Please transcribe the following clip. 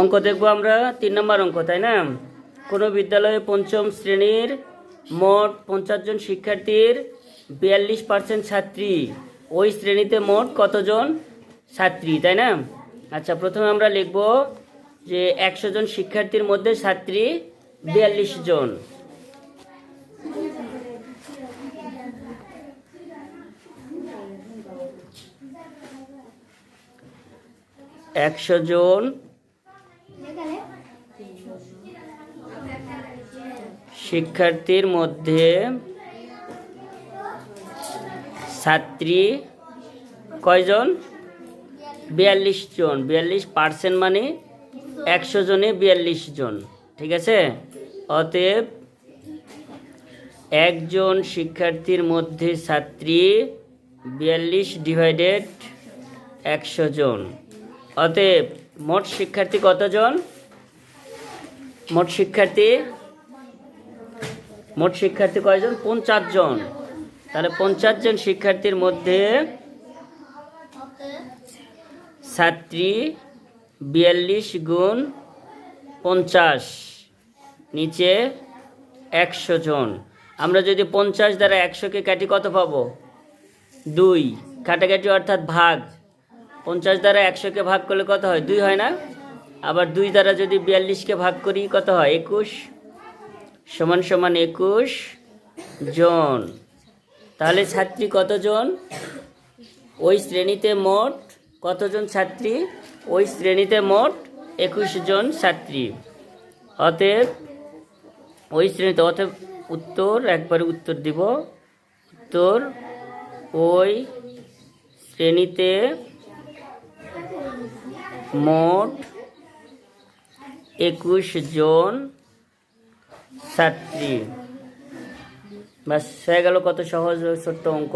অঙ্ক দেখব আমরা, তিন নম্বর অঙ্ক, তাই না? কোনো বিদ্যালয়ে পঞ্চম শ্রেণির মোট পঞ্চাশ জন শিক্ষার্থীর বিয়াল্লিশ পার্সেন্ট ছাত্রী। ওই শ্রেণীতে মোট কতজন ছাত্রী, তাই না? আচ্ছা প্রথমে আমরা লিখব যে একশো জন শিক্ষার্থীর মধ্যে ছাত্রী বিয়াল্লিশ জন। একশো জন শিক্ষার্থীর মধ্যে ছাত্রী কয়জন? বিয়াল্লিশ জন। বিয়াল্লিশ পার্সেন্ট মানে একশো জনে বিয়াল্লিশ জন, ঠিক আছে? অতএব একজন শিক্ষার্থীর মধ্যে ছাত্রী বিয়াল্লিশ ডিভাইডেড একশো জন। অতএব মোট শিক্ষার্থী কতজন? মোট শিক্ষার্থী মোট শিক্ষার্থী কয়জন? পঞ্চাশ জন। তাহলে পঞ্চাশ জন শিক্ষার্থীর মধ্যে ছাত্রী বিয়াল্লিশ গুণ পঞ্চাশ, নিচে একশো জন। আমরা যদি পঞ্চাশ দ্বারা একশোকে কাটি কত পাবো? দুই। কাটাকাটি অর্থাৎ ভাগ। পঞ্চাশ দ্বারা একশোকে ভাগ করলে কত হয়? দুই হয় না? আবার দুই দ্বারা যদি বিয়াল্লিশকে ভাগ করি কত হয়? একুশ। সমান সমান একুশ জন। তাহলে ছাত্রী কতজন? ওই শ্রেণীতে মোট কতজন ছাত্রী? ওই শ্রেণীতে মোট একুশ জন ছাত্রী। অতএব ওই শ্রেণীতে, অতএব উত্তর, একবারে উত্তর দিব। উত্তর, ওই শ্রেণীতে মোট একুশ জন ছাত্রী বাস হয়ে গেল কত সহজ ছোট্ট অঙ্ক?